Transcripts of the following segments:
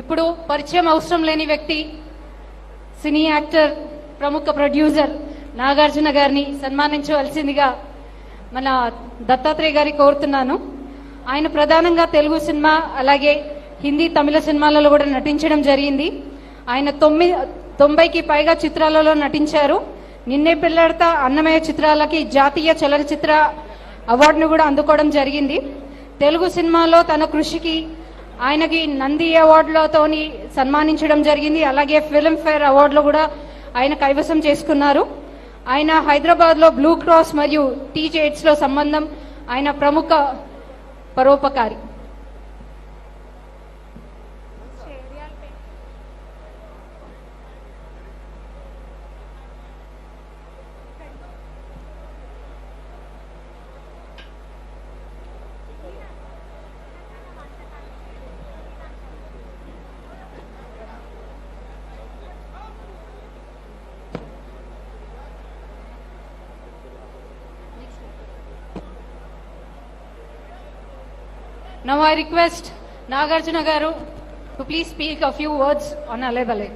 ఇప్పుడు పరిచయం అవసరం లేని వ్యక్తి సినీ యాక్టర్ ప్రముఖ ప్రొడ్యూసర్ నాగార్జున గారిని సన్మానించవలసిందిగా మన దత్తాత్రేయ గారి కోరుతున్నాను. ఆయన ప్రధానంగా తెలుగు సినిమా అలాగే హిందీ తమిళ సినిమాలలో కూడా నటించడం జరిగింది. ఆయన తొమ్మిది తొంభైకి పైగా చిత్రాలలో నటించారు. నిన్నే పిల్లాడతా అన్నమయ్య చిత్రాలకి జాతీయ చలనచిత్ర అవార్డును కూడా అందుకోవడం జరిగింది. తెలుగు సినిమాలో తన కృషికి ఆయనకి నంది అవార్డులతోని సన్మానించడం జరిగింది. అలాగే ఫిల్మ్ఫేర్ అవార్డులు కూడా ఆయన కైవసం చేసుకున్నారు. ఆయన హైదరాబాద్లో బ్లూ క్రాస్ మరియు టీ లో సంబంధం. ఆయన ప్రముఖ పరోపకారి. Now I request Nagarjuna Garu to please speak a few words on Alebale.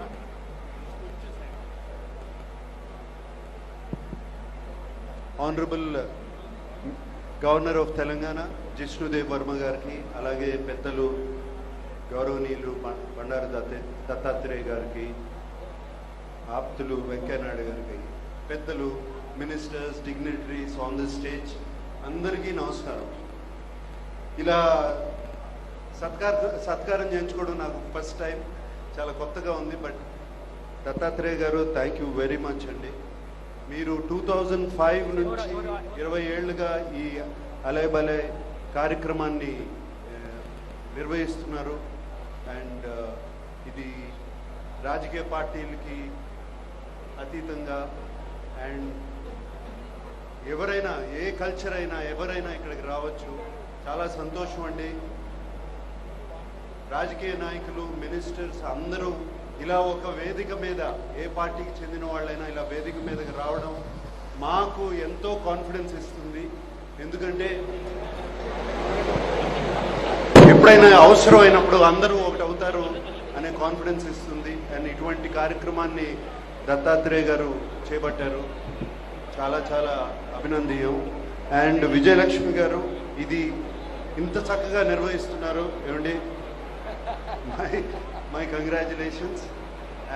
Honourable governor of Telangana Jishnu Dev Varma గారికి అలాగే పెద్దలు గౌరవనీయులు బండారు దత్త దత్తాత్రేయ గారికి ఆప్తులు వెంకయ్యనాయుడు గారికి పెద్దలు ministers dignitaries on the stage అందరికీ నమస్కారం ఇలా సత్కార సత్కారం చేయించుకోవడం నాకు ఫస్ట్ టైం. చాలా కొత్తగా ఉంది బట్ దత్తాత్రేయ గారు థ్యాంక్ యూ వెరీ మచ్ అండి. మీరు టూ థౌజండ్ ఫైవ్ నుంచి ఇరవై ఏళ్ళుగా ఈ అలే బలే కార్యక్రమాన్ని నిర్వహిస్తున్నారు. అండ్ ఇది రాజకీయ పార్టీలకి అతీతంగా. అండ్ ఎవరైనా ఏ కల్చర్ అయినా ఎవరైనా ఇక్కడికి రావచ్చు. చాలా సంతోషం అండి. రాజకీయ నాయకులు మినిస్టర్స్ అందరూ ఇలా ఒక వేదిక మీద ఏ పార్టీకి చెందిన వాళ్ళైనా ఇలా వేదిక మీదకి రావడం మాకు ఎంతో కాన్ఫిడెన్స్ ఇస్తుంది. ఎందుకంటే ఎప్పుడైనా అవసరం అయినప్పుడు అందరూ ఒకటి అవుతారు అనే కాన్ఫిడెన్స్ ఇస్తుంది. అండ్ ఇటువంటి కార్యక్రమాన్ని దత్తాత్రేయ గారు చేపట్టారు. చాలా చాలా అభినందీయం అండ్ విజయలక్ష్మి గారు ఇది ఇంత చక్కగా నిర్వహిస్తున్నారు. ఏమండి? My my congratulations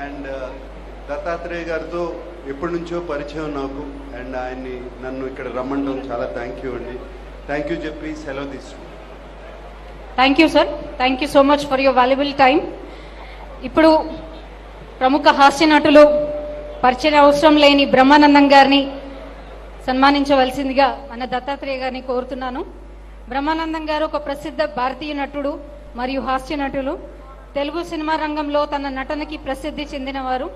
and uh, Dattatreya గారితో ఎప్పటి నుంచో పరిచయం నాకు. అండ్ ఆయన్ని నన్ను ఇక్కడ రమ్మండం చాలా థ్యాంక్ యూ అండి. థ్యాంక్ యూ చెప్పి సెలవు తీసుకుంటాను thank you sir thank you so much for your valuable time ఇప్పుడు ప్రముఖ హాస్య నటులు పరిచయ అవసరం లేని బ్రహ్మానందం గారిని సన్మానించవలసిందిగా మన దత్తాత్రేయ గారిని కోరుతున్నాను. బ్రహ్మానందం గారు ఒక ప్రసిద్ధ భారతీయ నటుడు మరియు హాస్య నటులు. తెలుగు సినిమా రంగంలో తన నటనకి ప్రసిద్ధి చెందినవారు.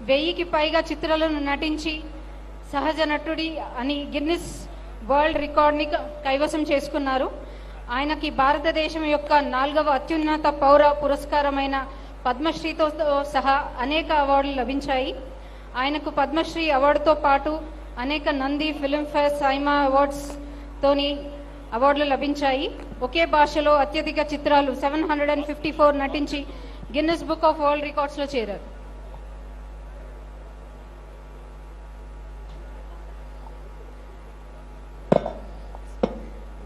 వెయ్యికి పైగా చిత్రాలను నటించి సహజ నటుడి అని గిన్నిస్ వరల్డ్ రికార్డ్ని కైవసం చేసుకున్నారు. ఆయనకి భారతదేశం యొక్క నాలుగవ అత్యున్నత పౌర పురస్కారమైన పద్మశ్రీతో సహా అనేక అవార్డులు లభించాయి. ఆయనకు పద్మశ్రీ అవార్డుతో పాటు అనేక నంది ఫిల్మ్ఫేర్ సైమా అవార్డ్స్ తోని అవార్డులు లభించాయి. ఒకే భాషలో అత్యధిక చిత్రాలు seven hundred and fifty four నటించి గిన్నెస్ బుక్ ఆఫ్ వరల్డ్ రికార్డ్స్లో చేరారు.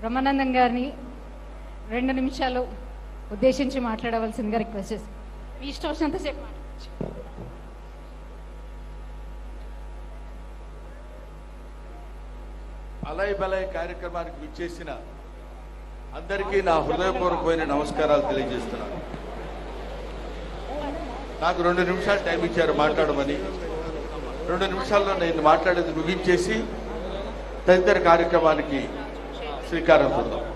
బ్రహ్మానందం గారిని రెండు నిమిషాలు ఉద్దేశించి మాట్లాడవలసిందిగా రిక్వెస్ట్ చేసి మీ ఇష్టం వచ్చినంతసేపు మాట్లాడచ్చు అలయ్ బలయ్ కార్యక్రమానికి విచ్చేసిన అందరికీ నా హృదయపూర్వకమైన నమస్కారాలు తెలియజేస్తున్నాను. నాకు రెండు నిమిషాలు టైం ఇచ్చారు మాట్లాడమని. రెండు నిమిషాల్లో నేను మాట్లాడేది ముగించేసి తదితర కార్యక్రమానికి శ్రీకారం చూద్దాం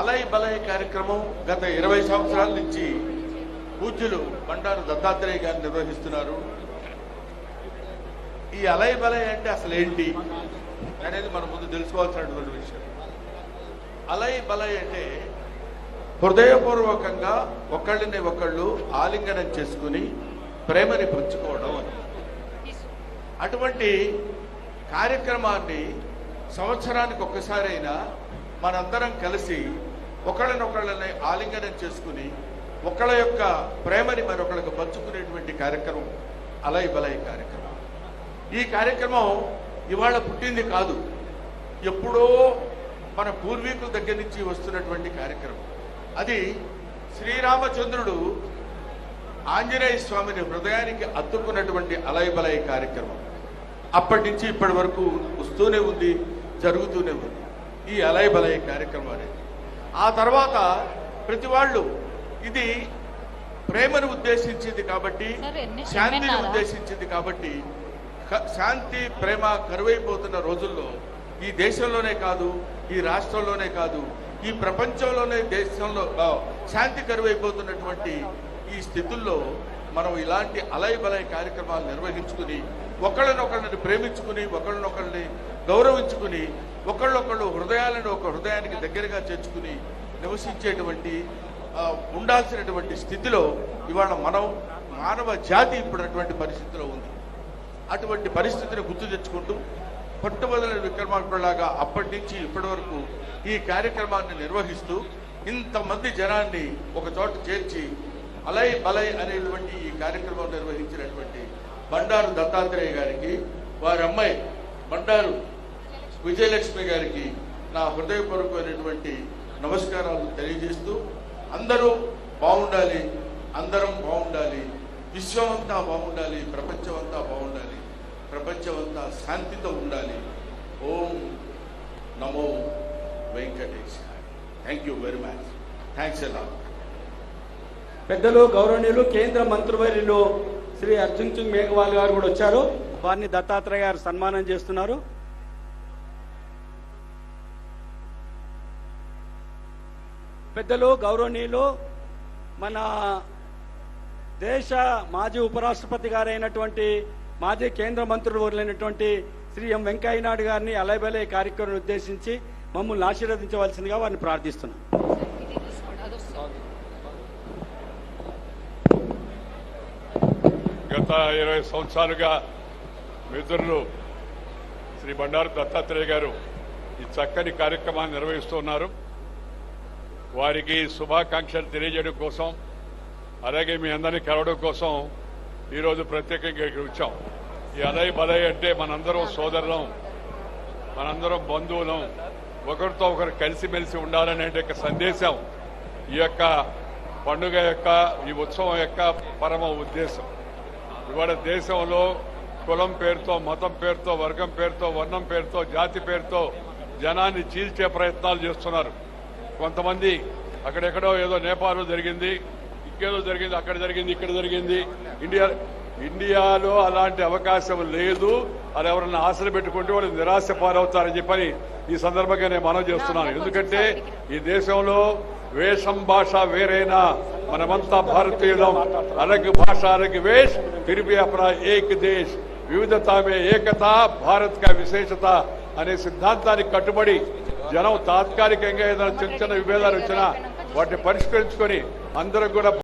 అలయ్ బలయ్ కార్యక్రమం గత ఇరవై సంవత్సరాల నుంచి పూజ్యులు బండారు దత్తాత్రేయ గారు నిర్వహిస్తున్నారు. ఈ అలయ్ బలయ్ అంటే అసలు ఏంటి అనేది మనం ముందు తెలుసుకోవాల్సినటువంటి విషయం. అలయ బలయ అంటే హృదయపూర్వకంగా ఒకళ్ళని ఒకళ్ళు ఆలింగనం చేసుకుని ప్రేమని పంచుకోవడం అని. అటువంటి కార్యక్రమాన్ని సంవత్సరానికి ఒక్కసారైనా మనందరం కలిసి ఒకళ్ళనొకళ్ళని ఆలింగనం చేసుకుని ఒకళ్ళ యొక్క ప్రేమని మరొకళ్ళకు పంచుకునేటువంటి కార్యక్రమం అలై బలయ కార్యక్రమం. ఈ కార్యక్రమం ఇవాళ పుట్టింది కాదు. ఎప్పుడో మన పూర్వీకుల దగ్గర నుంచి వస్తున్నటువంటి కార్యక్రమం. అది శ్రీరామచంద్రుడు ఆంజనేయ స్వామిని హృదయానికి అత్తుకున్నటువంటి అలయబలయ కార్యక్రమం. అప్పటి నుంచి ఇప్పటి వరకు వస్తూనే ఉంది జరుగుతూనే ఉంది. ఈ అలయబలయ కార్యక్రమం అనేది. ఆ తర్వాత ప్రతి వాళ్ళు ఇది ప్రేమను ఉద్దేశించింది కాబట్టి శాంతిని? ఉద్దేశించింది కాబట్టి శాంతి ప్రేమ కరువైపోతున్న రోజుల్లో ఈ దేశంలోనే కాదు ఈ రాష్ట్రంలోనే కాదు ఈ ప్రపంచంలోనే దేశంలో శాంతి కరువైపోతున్నటువంటి ఈ స్థితుల్లో మనం ఇలాంటి అలయబలయ కార్యక్రమాలు నిర్వహించుకుని ఒకళ్ళనొకళ్ళని ప్రేమించుకుని ఒకళ్ళనొకళ్ళని గౌరవించుకుని ఒకళ్ళొకళ్ళు హృదయాలను ఒక హృదయానికి దగ్గరగా చేర్చుకుని నివసించేటువంటి ఉండాల్సినటువంటి స్థితిలో ఇవాళ మనం మానవ జాతి ఇప్పుడు అటువంటి పరిస్థితిలో ఉంది. అటువంటి పరిస్థితిని గుర్తు తెచ్చుకుంటూ పట్టుబదల విక్రమార్కులాగా అప్పటి నుంచి ఇప్పటి వరకు ఈ కార్యక్రమాన్ని నిర్వహిస్తూ ఇంతమంది జనాన్ని ఒక చోట చేర్చి అలై బలై అనేటువంటి ఈ కార్యక్రమం నిర్వహించినటువంటి బండారు దత్తాత్రేయ గారికి వారి అమ్మాయి బండారు విజయలక్ష్మి గారికి నా హృదయపూర్వకమైనటువంటి నమస్కారాలు తెలియజేస్తూ అందరూ బాగుండాలి అందరం బాగుండాలి విశ్వమంతా బాగుండాలి ప్రపంచమంతా బాగుండాలి. ప్రపంచమంతా శాంతితో ఉండాలి. ఓం నమో Venkatesh thank you very much thanks ఎలా పెద్దలు గౌరవనీయులు కేంద్ర మంత్రివర్యులు శ్రీ అర్జున్ సింగ్ మేఘవాల్ గారు కూడా వచ్చారు. వారిని దత్తాత్రేయ గారు సన్మానం చేస్తున్నారు. పెద్దలు గౌరవనీయులు మన దేశ మాజీ ఉపరాష్ట్రపతి గారైనటువంటి మాజీ కేంద్ర మంత్రులు శ్రీ ఎం వెంకయ్యనాయుడు గారిని అలైబలే కార్యక్రమం ఉద్దేశించి మమ్మల్ని ఆశీర్వదించవలసిందిగా వారిని ప్రార్థిస్తున్నాం. గత ఇరవై సంవత్సరాలుగా మిత్రులు శ్రీ బండారు దత్తాత్రేయ గారు ఈ చక్కని కార్యక్రమాన్ని నిర్వహిస్తున్నారు వారికి శుభాకాంక్షలు తెలియజేయడం కోసం అలాగే మీ అందరినీ కలవడం కోసం ఈరోజు ప్రత్యేకంగా ఇక్కడికి వచ్చాం ఈ అలయ్ బలయ్ అంటే మనందరం సోదరులం మనందరం బంధువులం ఒకరితో ఒకరు కలిసిమెలిసి ఉండాలనే యొక్క సందేశం. ఈ యొక్క పండుగ యొక్క ఈ ఉత్సవం యొక్క పరమ ఉద్దేశం. ఇవాళ దేశంలో కులం పేరుతో మతం పేరుతో వర్గం పేరుతో వర్ణం పేరుతో జాతి పేరుతో జనాన్ని చీల్చే ప్రయత్నాలు చేస్తున్నారు. కొంతమంది అక్కడెక్కడో ఏదో నేపాల్లో జరిగింది టర్కీలో జరిగింది అక్కడ జరిగింది ఇక్కడ జరిగింది. ఇండియా ఇండియాలో అలాంటి అవకాశం లేదు. అది ఎవరన్నా ఆశలు పెట్టుకుంటే వాళ్ళు నిరాశ పాలవుతారని చెప్పని ఈ సందర్భంగా నేను మనం చేస్తున్నాను. ఎందుకంటే ఈ దేశంలో వేషం భాష వేరైనా మనమంతా భారతీయులం. అలగ్ భాష అలగ్ వేష్ తిరిపి అప్రా ఏక్ దేశ్. వివిధతామే ఏకత భారత్ కా విశేషత అనే సిద్ధాంతానికి కట్టుబడి జనం తాత్కాలికంగా ఏదైనా చిన్న చిన్న విభేదాలు వచ్చినా వాటిని పరిష్కరించుకొని అందరం కూడా